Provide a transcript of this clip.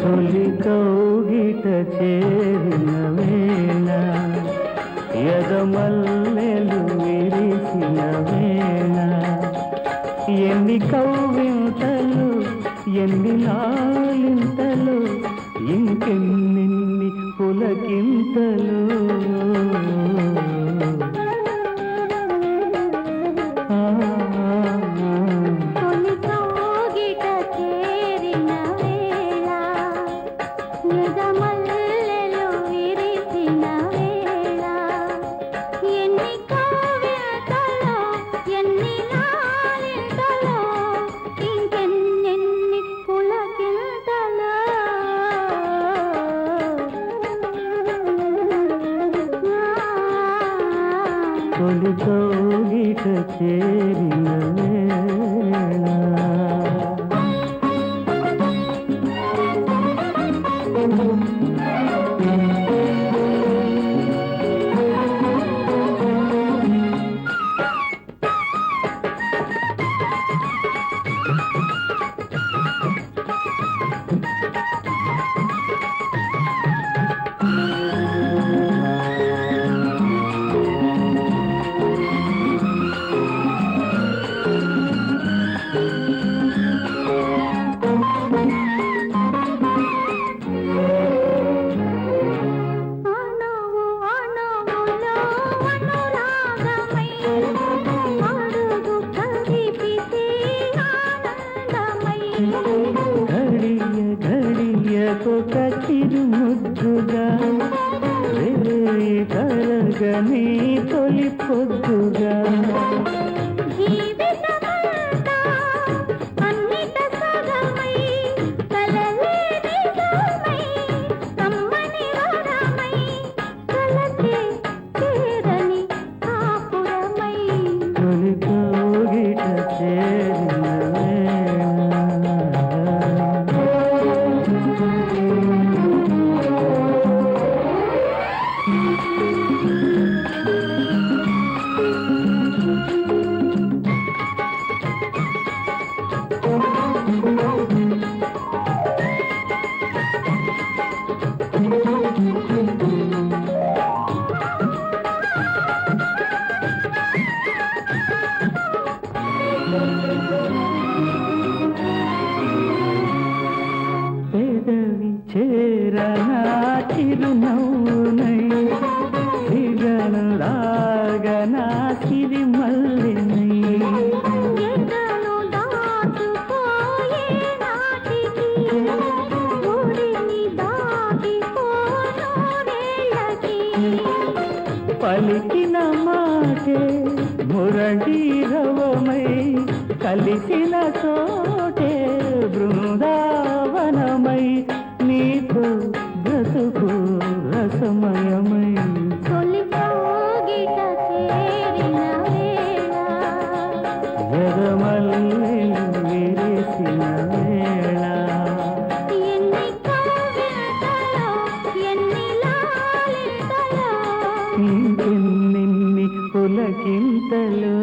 తొలి కౌగిట చేరిన వేళ విరిసిన వేళ ఎన్ని కౌవింతలు ఎన్ని లాలింతలు ఇంకెన్నెన్ని పులకింతలు. తొలి కౌగిట చేరిన వేళ. చిరుముద్దుగా కరగని తొలి పొద్దుగా. పలికిన మాటే మురళీరవమై కలిసిన చోటే బృందావనమై నీకు బ్రతుకు రసమయమై. కౌగిట చేరిన వేళ కింతలు